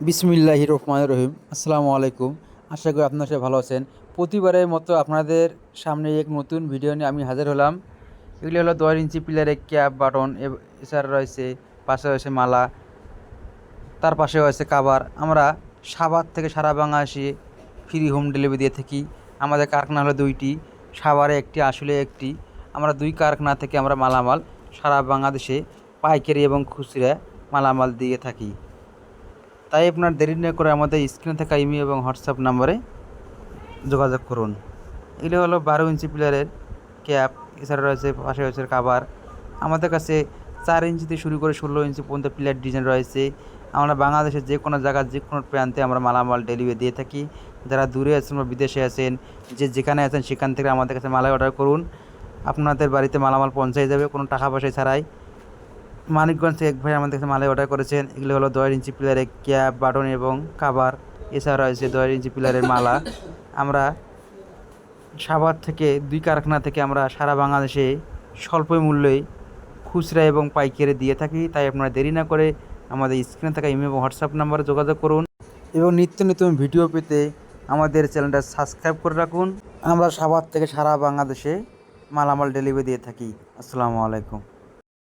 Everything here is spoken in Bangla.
বিসমিল্লাহি রহমান রহিম। আসসালামু আলাইকুম। আশা করি আপনারা সবাই ভালো আছেন। প্রতিবারের মতো আপনাদের সামনে এক নতুন ভিডিও নিয়ে আমি হাজির হলাম। এগুলি হলো দশ ইঞ্চি পিলারের ক্যাপ বাটন এছাড়া রয়েছে, পাশে রয়েছে মালা, তার পাশে রয়েছে কাবার। আমরা সাভার থেকে সারা বাংলাদেশে ফ্রি হোম ডেলিভারি দিয়ে থাকি। আমাদের কারখানা হলো দুইটি, সাভারে একটি, আসলে একটি। আমরা দুই কারখানা থেকে আমরা মালামাল সারা বাংলাদেশে পাইকারি এবং খুচরা মালামাল দিয়ে থাকি। তাই আপনার দেরি না করে আমাদের স্ক্রিনে থাকা ইমেল এবং হোয়াটসঅ্যাপ নাম্বারে যোগাযোগ করুন। এগুলো হলো বারো ইঞ্চি প্লেয়ারের ক্যাপ, এছাড়া রয়েছে পাশে রয়েছে কাবার। আমাদের কাছে চার ইঞ্চি থেকে শুরু করে ষোলো ইঞ্চি পর্যন্ত প্লেয়ার ডিজাইন রয়েছে। আমরা বাংলাদেশের যে কোনো জায়গার যে কোনো প্রান্তে আমরা মালামাল ডেলিভারি দিয়ে থাকি। যারা দূরে আছেন বা বিদেশে আছেন, যে যেখানে আছেন সেখান থেকে আমাদের কাছে মালা অর্ডার করুন। আপনাদের বাড়িতে মালামাল পৌঁছায় যাবে, কোনো টাকা পয়সা ছাড়াই। মানিকগঞ্জ থেকে এক ভাই আমাদের কাছে মালে অর্ডার করেছেন। এগুলো হলো দশ ইঞ্চি পিলারের ক্যাপ বাটন এবং কাবার এছাড়া রয়েছে দশ ইঞ্চি পিলারের মালা। আমরা সাভার থেকে, দুই কারখানা থেকে আমরা সারা বাংলাদেশে স্বল্প মূল্যে খুচরা এবং পাইকারি দিয়ে থাকি। তাই আপনারা দেরি না করে আমাদের স্ক্রিনে থাকা ইমেল এবং হোয়াটসঅ্যাপ নাম্বারে যোগাযোগ করুন। এবং নিত্য নতুন ভিডিও পেতে আমাদের চ্যানেলটা সাবস্ক্রাইব করে রাখুন। আমরা সাভার থেকে সারা বাংলাদেশে মালামাল ডেলিভারি দিয়ে থাকি। আসসালামু আলাইকুম।